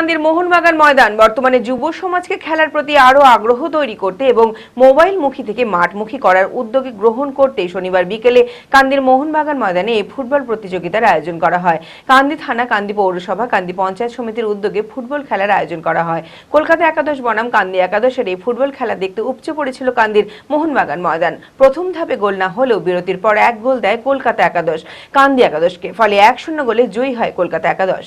কান্দির মোহনবাগান ময়দান। বর্তমানে যুব সমাজকে খেলার প্রতি আরও আগ্রহ তৈরি করতে এবং মোবাইল মুখী থেকে মাঠমুখী করার উদ্যোগে গ্রহণ করতে শনিবার বিকেলে কান্দির মোহনবাগান ময়দানে এই ফুটবল প্রতিযোগিতার আয়োজন করা হয়। কান্দি থানা, কান্দি পৌরসভা, কান্দি পঞ্চায়েত সমিতির উদ্যোগে ফুটবল খেলার আয়োজন করা হয়। কলকাতা একাদশ বনাম কান্দি একাদশের এই ফুটবল খেলা দেখতে উপচে পড়েছিল কান্দির মোহনবাগান ময়দান। প্রথম ধাপে গোল না হলেও বিরতির পর এক গোল দেয় কলকাতা একাদশ। কান্দি একাদশকে, ফলে এক শূন্য গোলে জয়ী হয় কলকাতা একাদশ।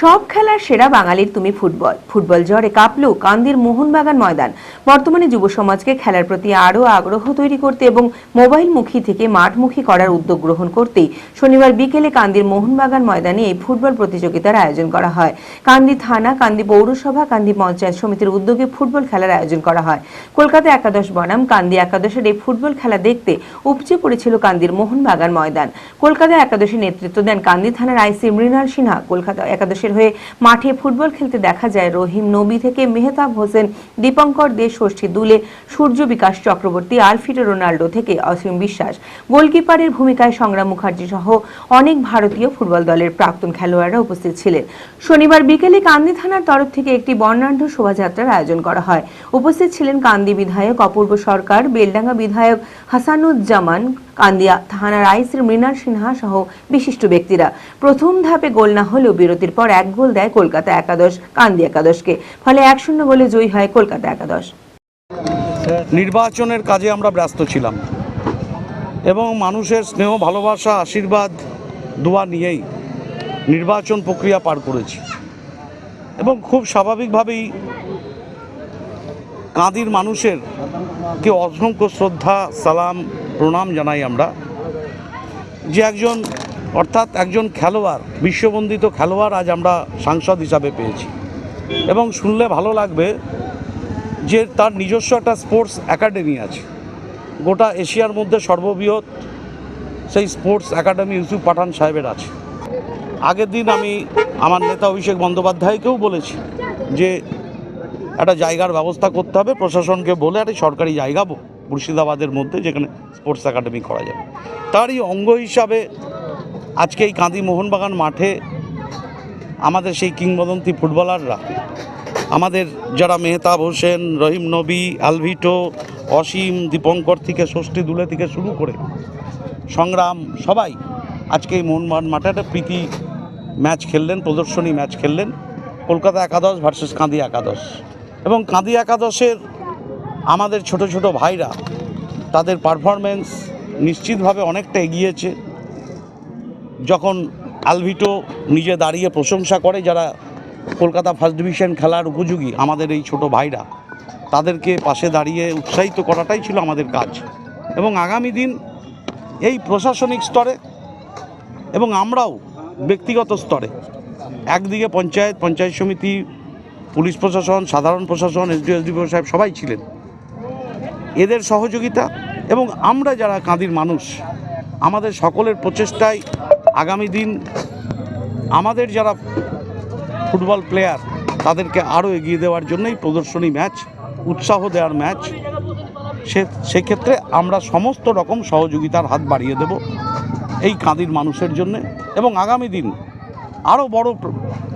সব খেলার সেরা বাঙালির তুমি ফুটবল। ফুটবল জ্বরে কাঁপলো কান্দির মোহনবাগান ময়দান। বর্তমানে যুব সমাজকে খেলার প্রতি আরও আগ্রহ তৈরি করতে এবং মোবাইল মুখী থেকে মাঠমুখী করার উদ্যোগ গ্রহণ করতেই শনিবার বিকেলে কান্দির মোহনবাগান ময়দানে এই ফুটবল প্রতিযোগিতার আয়োজন করা হয়। কান্দি থানা, কান্দি পৌরসভা, কান্দি পঞ্চায়েত সমিতির উদ্যোগে ফুটবল খেলার আয়োজন করা হয়। কলকাতা একাদশ বনাম, কান্দি একাদশের এই ফুটবল খেলা দেখতে উপচে পড়েছিল কান্দির মোহনবাগান ময়দান। কলকাতা একাদশী নেতৃত্ব দেন কান্দি থানার আইসি মৃণাল সিনহা কলকাতা একাদশের হয়ে মাঠে ফুটবল খেলতে দেখা যায় রহিম নবী থেকে মেহতাব হোসেন, দীপঙ্কর দে ষষ্ঠী দুলে, সূর্য বিকাশ চক্রবর্তী আলফিটো রোনাল্ডো থেকে অসীম বিশ্বাস। গোলকিপারের ভূমিকায় সংগ্রাম মুখার্জি সহ অনেক ভারতীয় ফুটবল দলের প্রাক্তন খেলোয়াড়রা উপস্থিত ছিলেন। শনিবার বিকেলে কান্দি থানার তরফ থেকে একটি বর্ণাঢ্য শোভাযাত্রার আয়োজন করা হয়। উপস্থিত ছিলেন কান্দি বিধায়ক, অপূর্ব সরকার, বেলডাঙ্গা বিধায়ক হাসানুজ্জামান কান্দিয়া। থানার আইসির মৃণাল সিনহা সহ বিশিষ্ট ব্যক্তিরা। প্রথম ধাপে গোল না হলেও বিরতির পর এক গোল দেয় কলকাতা একাদশ কান্দি একাদশকে। ফলে এক শূন্য গোলে জয়ী হয় কলকাতা একাদশ। নির্বাচনের কাজে আমরা ব্যস্ত ছিলাম। এবং মানুষের স্নেহ, ভালোবাসা, আশীর্বাদ, দোয়া নিয়েই নির্বাচন প্রক্রিয়া পার করেছি। এবং খুব স্বাভাবিকভাবেই কাঁদির মানুষের কে অসংখ্য শ্রদ্ধা, সালাম, প্রণাম জানাই আমরা। যে একজন, অর্থাৎ একজন খেলোয়াড়, বিশ্ববন্দিত খেলোয়াড় আজ আমরা সাংসদ হিসাবে পেয়েছি। এবং শুনলে ভালো লাগবে যে তার নিজস্ব একটা স্পোর্টস একাডেমি আছে। গোটা এশিয়ার মধ্যে সর্ববৃহৎ সেই স্পোর্টস একাডেমি ইউসুফ পাঠান সাহেবের আছে। আগের দিন আমি আমার নেতা অভিষেক বন্দ্যোপাধ্যায়কেও বলেছি যে একটা জায়গার ব্যবস্থা করতে হবে, প্রশাসনকে বলে একটা সরকারি জায়গা মুর্শিদাবাদের মধ্যে যেখানে স্পোর্টস একাডেমি করা যাবে। তারই অঙ্গ হিসাবে আজকে এই কাঁদি মোহনবাগান মাঠে আমাদের সেই কিংবদন্তি ফুটবলাররা, আমাদের যারা মেহতাব হোসেন, রহিম নবী, আলভিটো, অসীম, দীপঙ্কর থেকে ষষ্ঠী দুলে থেকে শুরু করে সংগ্রাম, সবাই আজকে এই মোহনবাগান মাঠে একটা প্রীতি ম্যাচ খেললেন, প্রদর্শনী ম্যাচ খেললেন। কলকাতা একাদশ ভার্সেস কাঁদি একাদশ। এবং কাঁদি একাদশের আমাদের ছোট ছোট ভাইরা, তাদের পারফরমেন্স নিশ্চিতভাবে অনেকটা এগিয়েছে। যখন আলভিটো নিজে দাঁড়িয়ে প্রশংসা করে যারা কলকাতা ফার্স্ট ডিভিশন খেলার উপযোগী, আমাদের এই ছোট ভাইরা, তাদেরকে পাশে দাঁড়িয়ে উৎসাহিত করাটাই ছিল আমাদের কাজ। এবং আগামী দিন এই প্রশাসনিক স্তরে এবং আমরাও ব্যক্তিগত স্তরে, একদিকে পঞ্চায়েত পঞ্চায়েত সমিতি পুলিশ প্রশাসন, সাধারণ প্রশাসন, এসডিও, এসডিপিও সাহেব সবাই ছিলেন। এদের সহযোগিতা এবং আমরা যারা কাঁদির মানুষ, আমাদের সকলের প্রচেষ্টায় আগামী দিন আমাদের যারা ফুটবল প্লেয়ার তাদেরকে আরও এগিয়ে দেওয়ার জন্যই প্রদর্শনী ম্যাচ, উৎসাহ দেওয়ার ম্যাচ। সে, সেক্ষেত্রে আমরা সমস্ত রকম সহযোগিতার হাত বাড়িয়ে দেব এই কাঁদির মানুষের জন্য এবং আগামী দিন আরও বড়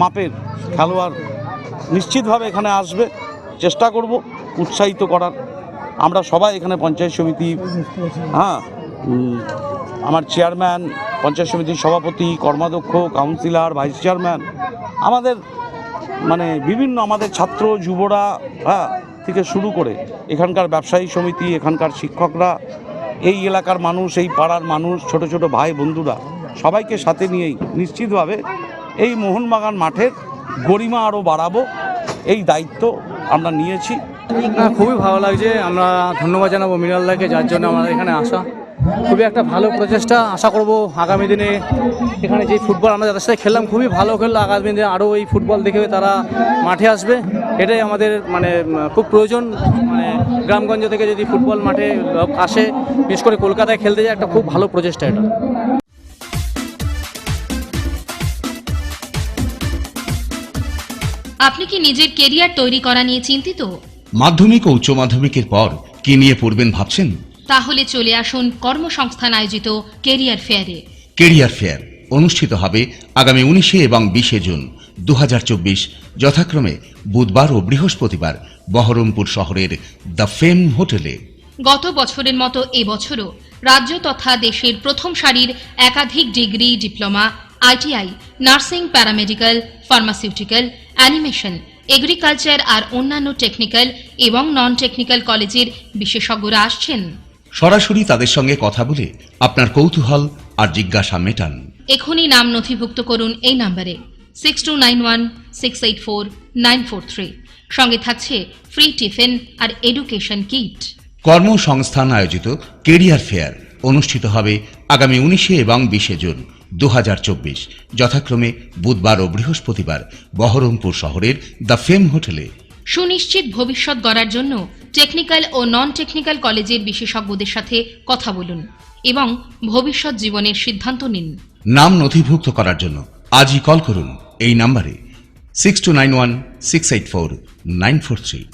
মাপের খেলোয়াড় নিশ্চিতভাবে এখানে আসবে। চেষ্টা করব উৎসাহিত করার। আমরা সবাই এখানে পঞ্চায়েত সমিতি হ্যাঁ আমার চেয়ারম্যান, পঞ্চায়েত সমিতির সভাপতি, কর্মাধ্যক্ষ, কাউন্সিলর, ভাইস চেয়ারম্যান, আমাদের মানে বিভিন্ন আমাদের ছাত্র, যুবরা হ্যাঁ থেকে শুরু করে এখানকার ব্যবসায়ী সমিতি, এখানকার শিক্ষকরা, এই এলাকার মানুষ, এই পাড়ার মানুষ, ছোট ছোট ভাই বন্ধুরা সবাইকে সাথে নিয়েই নিশ্চিতভাবে এই মোহনবাগান মাঠের গরিমা আরও বাড়াবো, এই দায়িত্ব আমরা নিয়েছি। খুবই ভালো লাগছে। আমরা ধন্যবাদ জানাব মিনালদাকে যার জন্য আমাদের এখানে আসা। খুবই একটা ভালো প্রচেষ্টা। আশা করব আগামী দিনে এখানে যে ফুটবল আমরা যাদের সাথে খেললাম, খুবই ভালো খেললো। আগামী দিনে আরও এই ফুটবল দেখে তারা মাঠে আসবে। এটাই আমাদের মানে খুব প্রয়োজন। মানে গ্রামগঞ্জ থেকে যদি ফুটবল মাঠে আসে, বিশেষ করে কলকাতায় খেলতে যায়, একটা খুব ভালো প্রচেষ্টা এটা। আপনি কি নিজের কেরিয়ার তৈরি করা নিয়ে চিন্তিত? মাধ্যমিক ও উচ্চ মাধ্যমিকের পর কি নিয়ে পড়বেন ভাবছেন? তাহলে চলে আসুন কর্মসংস্থান আয়োজিত কেরিয়ার ফেয়ারে। কেরিয়ার ফেয়ার অনুষ্ঠিত হবে আগামী উনিশে এবং বিশে জুন দুহাজার চব্বিশ যথাক্রমে বুধবার ও বৃহস্পতিবার বহরমপুর শহরের দ্য ফেম হোটেলে। গত বছরের মতো এবছরও রাজ্য তথা দেশের প্রথম সারির একাধিক degree diploma ITI nursing paramedical pharmaceutical animation agriculture আর অন্যান্য টেকনিক্যাল এবং নন টেকনিক্যাল কলেজের বিশেষজ্ঞরা আসছেন। সরাসরি তাদের সঙ্গে কথা বলে আপনার কৌতূহল আর জিজ্ঞাসা মেটান। এখনই নাম নথিভুক্ত করুন এই নাম্বারে six two nine one six eight four nine four three সঙ্গে থাকছে ফ্রি টিফিন আর এডুকেশন কিট কর্মসংস্থান আয়োজিত কেরিয়ার ফেয়ার অনুষ্ঠিত হবে আগামী উনিশে এবং বিশে জুন। দু হাজার চব্বিশ। যথাক্রমে বুধবার ও বৃহস্পতিবার বহরমপুর শহরের দ্য ফেম হোটেলে। সুনিশ্চিত ভবিষ্যৎ গড়ার জন্য টেকনিক্যাল ও নন টেকনিক্যাল কলেজের বিশেষজ্ঞদের সাথে কথা বলুন এবং ভবিষ্যৎ জীবনের সিদ্ধান্ত নিন। নাম নথিভুক্ত করার জন্য আজই কল করুন এই নাম্বারে six two nine one six eight four nine four three